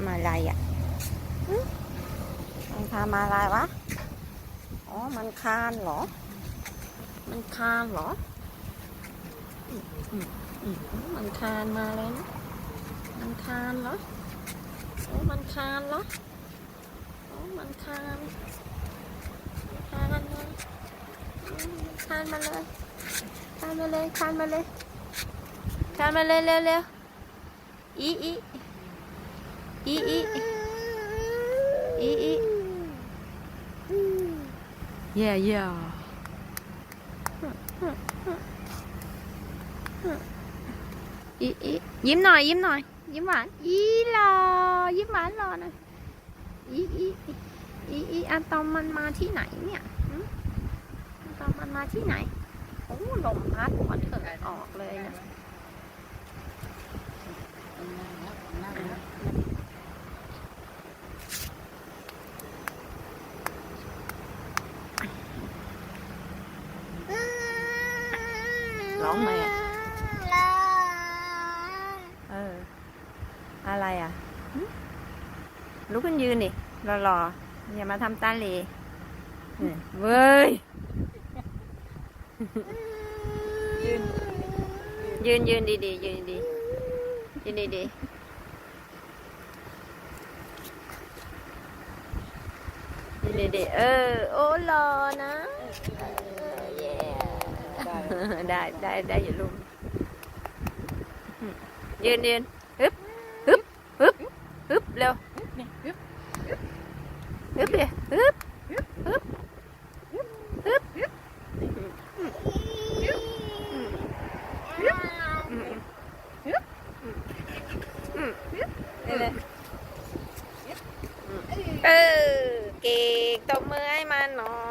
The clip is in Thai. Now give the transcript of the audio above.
ำอะไรอะมันทำอะไรวะ อ๋อ มันคานเหรอ มันคานเหรอ มันคานมาเลยนะ มันคานเหรอ โอ้มันคานเหรอ โอ้มันคาน คานมาคานมาเลย คานมาเลย คานมาเลย คานมาเลยเร็วเร็ว อีอีอีอีอีอี yeah yeah อีอียิ้มหน่อย ยิ้มหน่อย ยิ้มหวาน อีหลอยิ้มหวานหลอน่อยอีอีอีอีอะตอมมันมาที่ไหนเนี่ยอะตอมมันมาที่ไหนโอ้ลมพัดหัวเถิดออกเลยนะ ร้องไหมอะเออ อะไรอะลุกขึ้นยืนดิรอๆอย่ามาทำตาเหลเนี่ยเว้ย ยืน ยืนดีๆยืนดีๆยืนดียืนดีๆเออ โอ้รอนะ ได้ได้ได้อยู่ลุงยืนยืนฮึบฮึบฮึบฮึบเร็วฮึบเดี๋ยวฮึบฮึบฮึบเออเก่งตบมือให้มันหน่อ